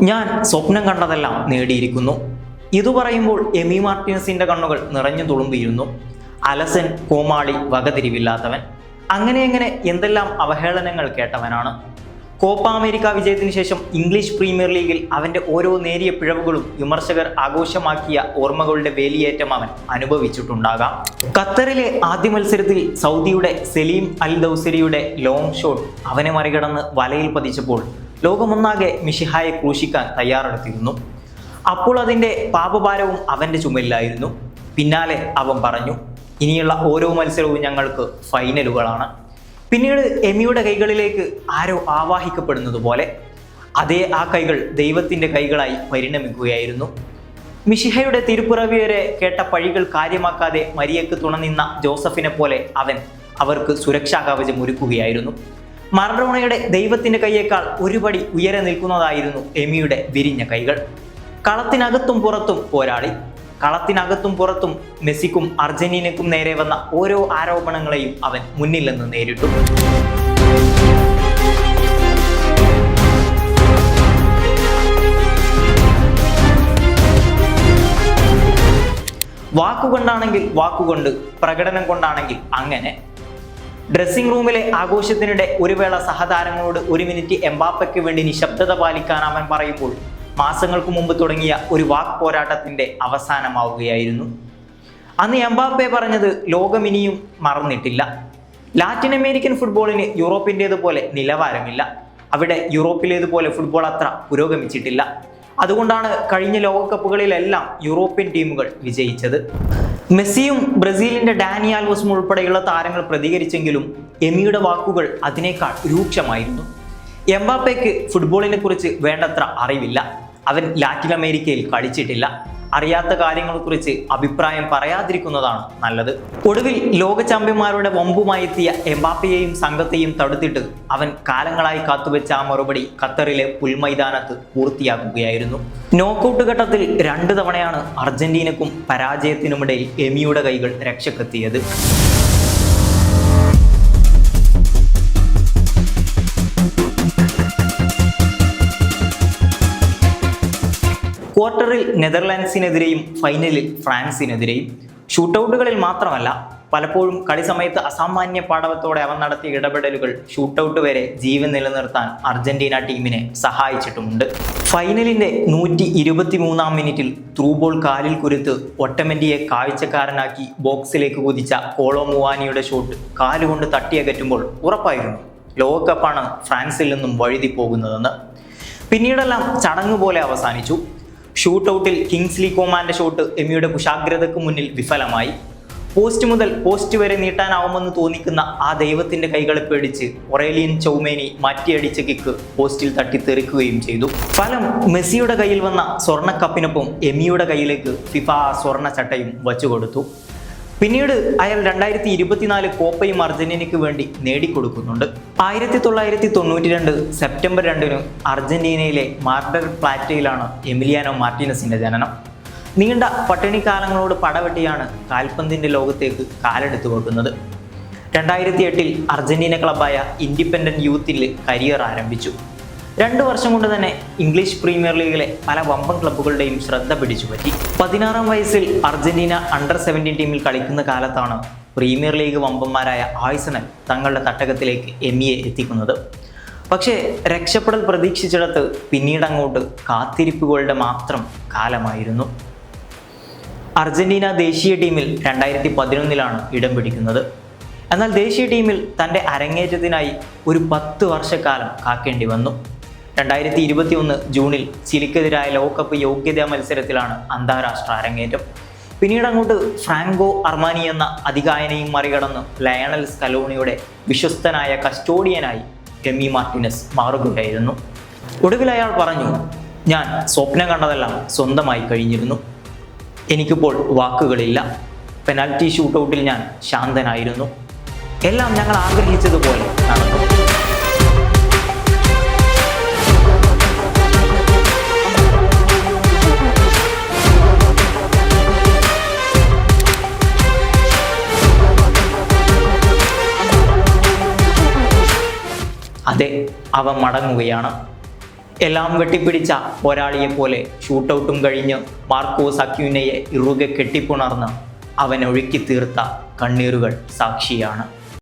ഞാൻ സ്വപ്നം കണ്ടതെല്ലാം നേടിയിരിക്കുന്നു. ഇതു പറയുമ്പോൾ എമി മാർട്ടിനസിന്റെ കണ്ണുകൾ നിറഞ്ഞു തുളുമ്പിയിരുന്നു. അലസൻ കോമാളി വകതിരിവില്ലാത്തവൻ. അങ്ങനെ എങ്ങനെ എന്തെല്ലാം അവഹേളനങ്ങൾ കേട്ടവനാണ്. കോപ്പ അമേരിക്ക വിജയത്തിന് ശേഷം ഇംഗ്ലീഷ് പ്രീമിയർ ലീഗിൽ അവന്റെ ഓരോ നേരിയ പിഴവുകളും വിമർശകർ ആഘോഷമാക്കിയ ഓർമ്മകളുടെ വേലിയേറ്റം അവൻ അനുഭവിച്ചിട്ടുണ്ടാകാം. ഖത്തറിലെ ആദ്യ മത്സരത്തിൽ സൗദിയുടെ സലീം അൽ ദൗസരിയുടെ ലോങ് ഷോട്ട് അവനെ മറികടന്ന് വലയിൽ പതിച്ചപ്പോൾ ലോകമൊന്നാകെ മിഷിഹായെ ക്രൂശിക്കാൻ തയ്യാറെടുത്തിരുന്നു. അപ്പോൾ അതിന്റെ പാപഭാരവും അവന്റെ ചുമലിലായിരുന്നു. പിന്നാലെ അവൻ പറഞ്ഞു ഇനിയുള്ള ഓരോ മത്സരവും ഞങ്ങൾക്ക് ഫൈനലുകളാണ്. പിന്നീട് എമിയുടെ കൈകളിലേക്ക് ആരോ ആവാഹിക്കപ്പെടുന്നത് പോലെ അതേ ആ കൈകൾ ദൈവത്തിന്റെ കൈകളായി പരിണമിക്കുകയായിരുന്നു. മിഷിഹയുടെ തിരുപ്പിറവി വരെ കേട്ട പഴികൾ കാര്യമാക്കാതെ മരിയക്ക് തുണനിന്ന ജോസഫിനെ പോലെ അവൻ അവർക്ക് സുരക്ഷാ കവചം ഒരുക്കുകയായിരുന്നു. മറഡോണയുടെ ദൈവത്തിന്റെ കൈയേക്കാൾ ഒരുപടി ഉയരെ നിൽക്കുന്നതായിരുന്നു എമിയുടെ വിരിഞ്ഞ കൈകൾ. കളത്തിനകത്തും പുറത്തും പോരാളി. കളത്തിനകത്തും പുറത്തും മെസ്സിക്കും അർജന്റീനയ്ക്കും നേരെ വന്ന ഓരോ ആരോപണങ്ങളെയും അവൻ മുന്നിൽ നിന്ന് നേരിട്ടു. വാക്കുകൊണ്ടാണെങ്കിൽ വാക്കുകൊണ്ട് പ്രകടനം കൊണ്ടാണെങ്കിൽ അങ്ങനെ. ഡ്രസ്സിംഗ് റൂമിലെ ആഘോഷത്തിനിടെ ഒരു വേള സഹതാരങ്ങളോട് ഒരു മിനിറ്റ് എംബാപ്പയ്ക്ക് വേണ്ടി നിശബ്ദത പാലിക്കാൻ അവൻ പറയുമ്പോൾ മാസങ്ങൾക്ക് മുമ്പ് തുടങ്ങിയ ഒരു വാക്ക് പോരാട്ടത്തിന്റെ അവസാനമാവുകയായിരുന്നു. അന്ന് എംബാപ്പെ പറഞ്ഞത് ലോകം ഇനിയും മറന്നിട്ടില്ല. ലാറ്റിൻ അമേരിക്കൻ ഫുട്ബോളിന് യൂറോപ്പിന്റേതുപോലെ നിലവാരമില്ല. അവിടെ യൂറോപ്പിലേതുപോലെ ഫുട്ബോൾ അത്ര പുരോഗമിച്ചിട്ടില്ല. അതുകൊണ്ടാണ് കഴിഞ്ഞ ലോകകപ്പുകളിലെല്ലാം യൂറോപ്യൻ ടീമുകൾ വിജയിച്ചത്. മെസ്സിയും ബ്രസീലിന്റെ ഡാനി ആൽവസും ഉൾപ്പെടെയുള്ള താരങ്ങൾ പ്രതികരിച്ചെങ്കിലും എമിയുടെ വാക്കുകൾ അതിനേക്കാൾ രൂക്ഷമായിരുന്നു. എംബാപ്പയ്ക്ക് ഫുട്ബോളിനെ കുറിച്ച് വേണ്ടത്ര അറിവില്ല. അവൻ ലാറ്റിൻ അമേരിക്കയിൽ കളിച്ചിട്ടില്ല. അറിയാത്ത കാര്യങ്ങളെ കുറിച്ച് അഭിപ്രായം പറയാതിരിക്കുന്നതാണ് നല്ലത്. ഒടുവിൽ ലോക ചാമ്പ്യന്മാരുടെ വമ്പുമായി എത്തിയ എംബാപ്പയെയും സംഘത്തെയും തടുത്തിട്ട് അവൻ കാലങ്ങളായി കാത്തുവെച്ച ആ മറുപടി ഖത്തറിലെ പുൽമൈതാനത്ത് പൂർത്തിയാക്കുകയായിരുന്നു. നോക്കൌട്ട് ഘട്ടത്തിൽ രണ്ട് തവണയാണ് അർജന്റീനക്കും പരാജയത്തിനുമിടയിൽ എമിയുടെ കൈകൾ രക്ഷക്കെത്തിയത്. ക്വാർട്ടറിൽ നെതർലാൻഡ്സിനെതിരെയും ഫൈനലിൽ ഫ്രാൻസിനെതിരെയും ഷൂട്ടൗട്ടുകളിൽ മാത്രമല്ല പലപ്പോഴും കളി സമയത്ത് അസാമാന്യ പാടവത്തോടെ അവൻ നടത്തിയ ഇടപെടലുകൾ ഷൂട്ടൗട്ട് വരെ ജീവൻ നിലനിർത്താൻ അർജന്റീന ടീമിനെ സഹായിച്ചിട്ടുമുണ്ട്. ഫൈനലിന്റെ നൂറ്റി ഇരുപത്തി മൂന്നാം മിനിറ്റിൽ ത്രൂബോൾ കാലിൽ കുരുത്ത് ഒട്ടമെന്റിയെ കാഴ്ചക്കാരനാക്കി ബോക്സിലേക്ക് കുതിച്ച കോളോ മുവാനിയുടെ ഷോട്ട് കാലുകൊണ്ട് തട്ടിയകറ്റുമ്പോൾ ഉറപ്പായിരുന്നു ലോകകപ്പാണ് ഫ്രാൻസിൽ നിന്നും വഴുതി പോകുന്നതെന്ന് പിന്നീടെല്ലാം ചടങ്ങ് പോലെ അവസാനിച്ചു. ഷൂട്ടൗട്ടിൽ കിങ്സ്ലി കോമാന്റെ ഷോട്ട് എമിയുടെ കുശാഗ്രതയ്ക്ക് മുന്നിൽ വിഫലമായി. പോസ്റ്റ് മുതൽ പോസ്റ്റ് വരെ നീട്ടാനാവുമെന്ന് തോന്നിക്കുന്ന ആ ദൈവത്തിന്റെ കൈകളെ പേടിച്ച് ഒറേലിയൻ ചൗമേനി മാറ്റിയടിച്ച കിക്ക് പോസ്റ്റിൽ തട്ടിത്തെറിക്കുകയും ചെയ്തു. ഫലം മെസ്സിയുടെ കയ്യിൽ വന്ന സ്വർണക്കപ്പിനൊപ്പം എമിയുടെ കയ്യിലേക്ക് ഫിഫ സ്വർണ ചട്ടയും വച്ചുകൊടുത്തു. പിന്നീട് അയാൾ രണ്ടായിരത്തി ഇരുപത്തിനാല് കോപ്പയും അർജന്റീനയ്ക്ക് വേണ്ടി നേടിക്കൊടുക്കുന്നുണ്ട്. ആയിരത്തി തൊള്ളായിരത്തി തൊണ്ണൂറ്റി രണ്ട് സെപ്റ്റംബർ രണ്ടിന് അർജന്റീനയിലെ മാർഡർ പ്ലാറ്റയിലാണ് എമിലിയാനോ മാർട്ടിനസിന്റെ ജനനം. നീണ്ട പട്ടിണിക്കാലങ്ങളോട് പടവെട്ടിയാണ് കാൽപന്തിന്റെ ലോകത്തേക്ക് കാലെടുത്തു വെക്കുന്നത്. രണ്ടായിരത്തി എട്ടിൽ അർജന്റീന ക്ലബായ ഇൻഡിപെൻഡന്റ് യൂത്തിൽ കരിയർ ആരംഭിച്ചു. രണ്ടു വർഷം കൊണ്ട് തന്നെ ഇംഗ്ലീഷ് പ്രീമിയർ ലീഗിലെ പല വമ്പൻ ക്ലബ്ബുകളുടെയും ശ്രദ്ധ പിടിച്ചുപറ്റി. പതിനാറാം വയസ്സിൽ അർജന്റീന അണ്ടർ സെവന്റീൻ ടീമിൽ കളിക്കുന്ന കാലത്താണ് പ്രീമിയർ ലീഗ് വമ്പന്മാരായ ആഴ്സണൽ തങ്ങളുടെ തട്ടകത്തിലേക്ക് എമിയെ എത്തിക്കുന്നത്. പക്ഷേ രക്ഷപ്പെടൽ പ്രതീക്ഷിച്ചിടത്ത് പിന്നീട് അങ്ങോട്ട് കാത്തിരിപ്പുകളുടെ മാത്രം കാലമായിരുന്നു. അർജന്റീന ദേശീയ ടീമിൽ രണ്ടായിരത്തി പതിനൊന്നിലാണ് ഇടം പിടിക്കുന്നത്. എന്നാൽ ദേശീയ ടീമിൽ തന്റെ അരങ്ങേറ്റത്തിനായി ഒരു പത്ത് വർഷക്കാലം കാക്കേണ്ടി വന്നു. രണ്ടായിരത്തി ഇരുപത്തി ഒന്ന് ജൂണിൽ ചിലിക്കെതിരായ ലോകകപ്പ് യോഗ്യതാ മത്സരത്തിലാണ് അന്താരാഷ്ട്ര അരങ്ങേറ്റം. പിന്നീട് അങ്ങോട്ട് ഫ്രാങ്കോ അർമാനി എന്ന അധികായനെയും മറികടന്ന് ലയണൽ സ്കലോണിയുടെ വിശ്വസ്തനായ കസ്റ്റോഡിയനായി ഗെമി മാർട്ടിനസ് മാറുകയായിരുന്നു ഒടുവിൽ അയാൾ പറഞ്ഞു ഞാൻ സ്വപ്നം കണ്ടതെല്ലാം സ്വന്തമായി കഴിഞ്ഞിരുന്നു. എനിക്കിപ്പോൾ വാക്കുകളില്ല. പെനാൽറ്റി ഷൂട്ടൗട്ടിൽ ഞാൻ ശാന്തനായിരുന്നു. എല്ലാം ഞങ്ങൾ ആഗ്രഹിച്ചതുപോലെ നടന്നു. അവൻ മടങ്ങുകയാണ്. എല്ലാം വെട്ടിപ്പിടിച്ച പോലെ ഷൂട്ടൗട്ടും കഴിഞ്ഞ് മാർക്കോസ് അക്യൂനയെ ഇറുകെ കെട്ടിപ്പുണർന്ന് അവൻ ഒഴുക്കി തീർത്ത കണ്ണീറുകൾ സാക്ഷിയാണ്.